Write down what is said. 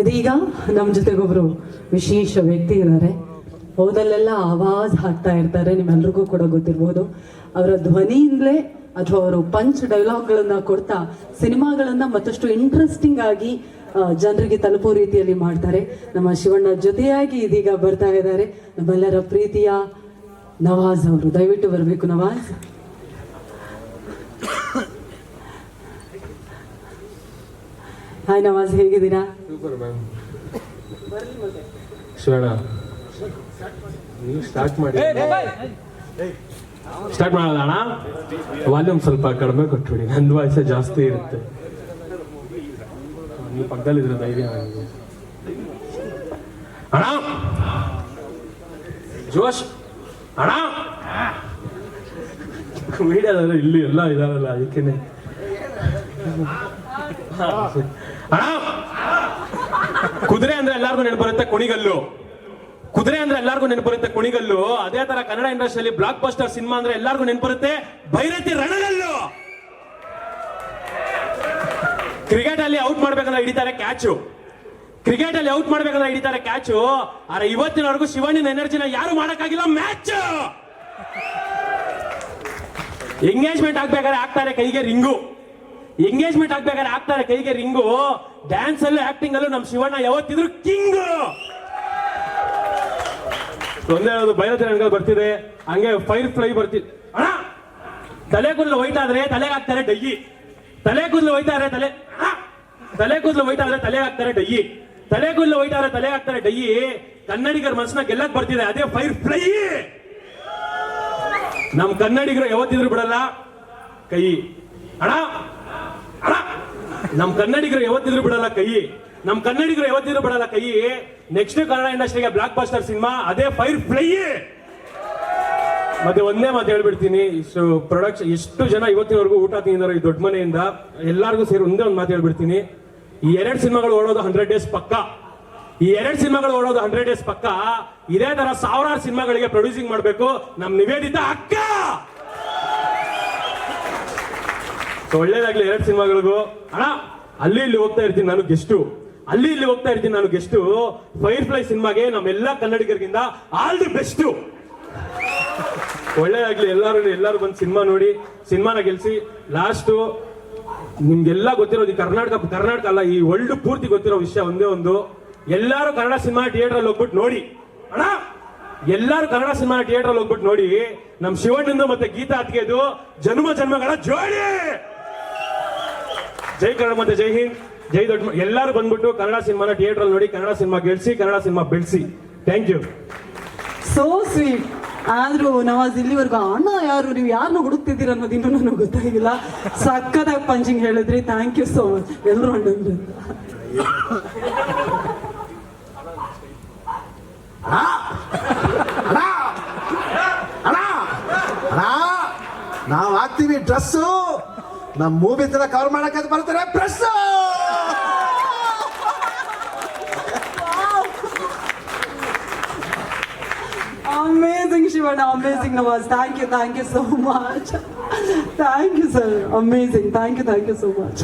ಇದೀಗ ನಮ್ಮ ಜೊತೆಗೊಬ್ರು ವಿಶೇಷ ವ್ಯಕ್ತಿ ಇದ್ದಾರೆ ಹೋದಲ್ಲೆಲ್ಲ ಆವಾಜ್ ಹಾಕ್ತಾ ಇರ್ತಾರೆ. ನಿಮ್ಮೆಲ್ರಿಗೂ ಕೂಡ ಗೊತ್ತಿರ್ಬೋದು. ಅವರ ಧ್ವನಿಯಿಂದಲೇ ಅಥವಾ ಅವರು ಪಂಚ್ ಡೈಲಾಗ್ಗಳನ್ನ ಕೊಡ್ತಾ ಸಿನಿಮಾಗಳನ್ನ ಮತ್ತಷ್ಟು ಇಂಟ್ರೆಸ್ಟಿಂಗ್ ಆಗಿ ಜನರಿಗೆ ತಲುಪೋ ರೀತಿಯಲ್ಲಿ ಮಾಡ್ತಾರೆ. ನಮ್ಮ ಶಿವಣ್ಣ ಜೊತೆಯಾಗಿ ಇದೀಗ ಬರ್ತಾ ಇದ್ದಾರೆ. ನಮ್ಮೆಲ್ಲರ ಪ್ರೀತಿಯ ನವಾಜ್ ಅವರು. ದಯವಿಟ್ಟು ಬರಬೇಕು ನವಾಜ್. ಹಾಯ್ ನವಾಜ್ ಹೇಗಿದ್ದೀರಾ? ಸೂಪರ್ ಮ್ಯಾಮ್ ಶಿವಣ್ಣ ನೀವು ಸ್ಟಾರ್ಟ್ ಮಾಡಿ. ಸ್ಟಾರ್ಟ್ ಮಾಡೋದ ಅಣ್ಣ? ವಾಲ್ಯೂಮ್ ಸ್ವಲ್ಪ ಕಡಿಮೆ ಕೊಟ್ಬಿಡಿ ನಂದು ವಾಯ್ಸೆ ಜಾಸ್ತಿ ಇರುತ್ತೆ. ನೀವು ಪಕ್ಕದಲ್ಲಿದ್ರೆ ಧೈರ್ಯ ನನಗೆ. ಅಣ್ಣ? ಜೋಶ್? ಅಣ್ಣ? ಮೀಡಿಯಾದಲ್ಲಿ ಇಲ್ಲಿ ಎಲ್ಲ ಇದಾರಲ್ಲ ಅದಕ್ಕೇನೆ. ಕುದುರೆ ಅಂದ್ರೆ ಎಲ್ಲಾರ್ಗು ನೆನಪರುತ್ತೆ ಕುಣಿಗಲ್ಲು. ಕುದುರೆ ಅಂದ್ರೆ ಎಲ್ಲಾರ್ಗು ನೆನಪು ಬರುತ್ತೆ ಕುಣಿಗಲ್ಲು. ಅದೇ ತರ ಕನ್ನಡ ಇಂಡಸ್ಟ್ರಿಯಲ್ಲಿ ಬ್ಲಾಕ್ ಬಸ್ಟರ್ ಸಿನಿಮಾ ಅಂದ್ರೆ ಎಲ್ಲಾರ್ಗು ನೆನಪರುತ್ತೆ ಭೈರತಿ ರಣಗಲ್ಲು. ಕ್ರಿಕೆಟ್ ಅಲ್ಲಿ ಔಟ್ ಮಾಡ್ಬೇಕಂದ್ರೆ ಹಿಡಿತಾರೆ ಕ್ಯಾಚು ಕ್ರಿಕೆಟ್ ಅಲ್ಲಿ ಔಟ್ ಮಾಡ್ಬೇಕಂದ್ರೆ ಹಿಡಿತಾರೆ ಕ್ಯಾಚು ಆದ್ರೆ ಇವತ್ತಿನವರೆಗೂ ಶಿವಣ್ಣನ ಎನರ್ಜಿನ ಯಾರು ಮಾಡಕ್ಕಾಗಿಲ್ಲ? ಮ್ಯಾಚ್ ಎಂಗೇಜ್ಮೆಂಟ್ ಆಗ್ಬೇಕಾದ್ರೆ ಆಗ್ತಾರೆ ಕೈಗೆ ರಿಂಗು. ಎಂಗೇಜ್ಮೆಂಟ್ ಆಗ್ಬೇಕಾದ್ರೆ ಆಗ್ತಾರೆ ಕೈಗೆ ರಿಂಗು. ಡ್ಯಾನ್ಸ್ ಅಲ್ಲೂ ಆಕ್ಟಿಂಗ್ ಅಲ್ಲೂ ನಮ್ ಶಿವಣ್ಣ ಯಾವತ್ತಿದ್ರು ಕಿಂಗ್. ಒಂದೇ ಬಯಲತಿ ನನಗೆ ಬರ್ತಿದೆ. ಹಂಗೆ ಫೈರ್ ಫ್ಲೈ ಬರ್ತಿದೆ ಅಣ್ಣ! ತಲೆ ಕೂದಲು ಆದ್ರೆ ತಲೆಗೆ ಹಾಕ್ತಾರೆ ಡಯ್ಯಿ ತಲೆ ಕೂದಲು ಆದ್ರೆ ತಲೆ! ತಲೆ ಕೂದಲು ಆದ್ರೆ ತಲೆ ಹಾಕ್ತಾರೆ ಡಯ್ಯಿ ತಲೆ ಕೂದಲು ಆದ್ರೆ ತಲೆ ಹಾಕ್ತಾರೆ ಡಯ್ಯಿ ಕನ್ನಡಿಗರ ಮನಸ್ಸನ್ನ ಗೆಲ್ಲಕ್ ಬರ್ತಿದೆ. ಅದೇ ಫೈರ್ ಫ್ಲೈ ನಮ್ ಕನ್ನಡಿಗರು ಯಾವತ್ತಿದ್ರು ಬಿಡಲ್ಲ. ಕೈ ಅಣ್ಣ! ನಮ್ ಕನ್ನಡಿಗರು ಯಾವತ್ತಿದ್ರು ಬಿಡಲ್ಲ ಕೈ. ನಮ್ ಕನ್ನಡಿಗರು ಯಾವತ್ತಿದ್ರು ಬಿಡಲ್ಲ ಕೈ. ನೆಕ್ಸ್ಟ್ ಕನ್ನಡ ಇಂಡಸ್ಟ್ರಿಗೆ ಬ್ಲಾಕ್ ಬಾಸ್ಟರ್ ಸಿನಿಮಾ, ಅದೇ ಫೈರ್ ಫ್ಲೈ. ಮತ್ತೆ ಒಂದೇ ಮಾತು ಹೇಳ್ಬಿಡ್ತೀನಿ, ಇಷ್ಟು ಪ್ರೊಡಕ್ಷನ್ ಎಷ್ಟು ಜನ ಇವತ್ತಿನವರೆಗೂ ಊಟ ತಿಂದಿದ್ದಾರೆ ಈ ದೊಡ್ಡ ಮನೆಯಿಂದ. ಎಲ್ಲಾರ್ಗೂ ಸೇರಿ ಒಂದೇ ಒಂದು ಮಾತು ಹೇಳ್ಬಿಡ್ತೀನಿ. ಈ ಎರಡು ಸಿನಿಮಾಗಳು ಓಡೋದು ಹಂಡ್ರೆಡ್ ಡೇಸ್ ಪಕ್ಕ. ಈ ಎರಡು ಸಿನಿಮಾಗಳು ಓಡೋದು ಹಂಡ್ರೆಡ್ ಡೇಸ್ ಪಕ್ಕ. ಇದೇ ತರ ಸಾವಿರಾರು ಸಿನಿಮಾಗಳಿಗೆ ಪ್ರೊಡ್ಯೂಸಿಂಗ್ ಮಾಡಬೇಕು. ನಮ್ಮ ನಿವೇದಿತ ಅಕ್ಕ. ಒಳ್ಳೇದಾಗ್ಲಿ ಎರಡು ಸಿನಿಮಾಗಳಿಗೂ. ಅಣ್ಣ, ಅಲ್ಲಿ ಇಲ್ಲಿ ಹೋಗ್ತಾ ಇರ್ತೀನಿ ನಾನು ಗೆಸ್ಟು ಅಲ್ಲಿ ಇಲ್ಲಿ ಹೋಗ್ತಾ ಇರ್ತೀನಿ ನಾನು ಗೆಸ್ಟು ಫೈರ್ ಫ್ಲೈ ಸಿನಿಮಾಗೆ ನಮ್ಮೆಲ್ಲ ಕನ್ನಡಿಗರಿಗಿಂತ ಆಲ್ ದಿ ಬೆಸ್ಟು ಒಳ್ಳೇದಾಗ್ಲಿ ಎಲ್ಲರೂ ಎಲ್ಲರೂ ಬಂದು ಸಿನಿಮಾ ನೋಡಿ, ಸಿನಿಮಾನ ಗೆಲ್ಸಿ. ಲಾಸ್ಟು ನಿಮ್ಗೆಲ್ಲ ಗೊತ್ತಿರೋದು ಈ ಕರ್ನಾಟಕ ಕರ್ನಾಟಕ ಅಲ್ಲ, ಈ ವರ್ಲ್ಡ್ ಪೂರ್ತಿ ಗೊತ್ತಿರೋ ವಿಷಯ ಒಂದೇ ಒಂದು. ಎಲ್ಲರೂ ಕನ್ನಡ ಸಿನಿಮಾ ಥಿಯೇಟರ್ ಅಲ್ಲಿ ಹೋಗ್ಬಿಟ್ಟು ನೋಡಿ. ಅಣ್ಣ, ಎಲ್ಲರೂ ಕನ್ನಡ ಸಿನಿಮಾ ಥಿಯೇಟರ್ ಅಲ್ಲಿ ಹೋಗ್ಬಿಟ್ಟು ನೋಡಿ. ನಮ್ ಶಿವಣ್ಣಂದು ಮತ್ತೆ ಗೀತಾ ಅತ್ಗೆದು ಜನ್ಮ ಜನ್ಮಗಳ ಜೋಡಿ. ಜೈ ಕನ್ನಡ ಮತ್ತೆ ಜೈ ಹಿಂದ್ ಜೈ ದೊಡ್ಡ ಎಲ್ಲರೂ ಬಂದ್ಬಿಟ್ಟು ಕನ್ನಡ ಸಿನಿಮಾನ ಥಿಯೇಟರ್ ಅಲ್ಲಿ ನೋಡಿ ಕನ್ನಡ ಸಿನಿಮಾ ಗೆಲ್ಸಿ ಕನ್ನಡ ಸಿನಿಮಾ ಬೆಳೆಸಿ. ಥ್ಯಾಂಕ್ ಯು ಸೋ ಸ್ವೀಟ್ ಆದ್ರೂ ನವಾಜ್ ಇಲ್ಲಿವರೆಗೂ ಅಣ್ಣ ಯಾರು ನೀವು ಯಾರನ್ನು ಹುಡುಕ್ತಿದ್ದೀರ ಅನ್ನೋದು ಇನ್ನೂ ನನಗೆ ಗೊತ್ತಾಗಿಲ್ಲ. ಸಕ್ಕದಾಗಿ ಪಂಚಿಂಗ್ ಹೇಳಿದ್ರಿ. ಥ್ಯಾಂಕ್ ಯು ಸೋ ಮಚ್ ಎಲ್ಲರೂ ಅಣ್ಣಂದ್ರು. ನಾವು ಅಣ್ಣ ನಾವ್ ಹಾಕ್ತೀವಿ ಡ್ರೆಸ್ಸು ನಮ್ ಮೂವಿ ತರ ಕವರ್ ಮಾಡಕ್ಕೆ ಬರ್ತಾರೆ. Press amazing Shivanna. Amazing Nawaz. Thank you thank you so much thank you sir amazing thank you thank you so much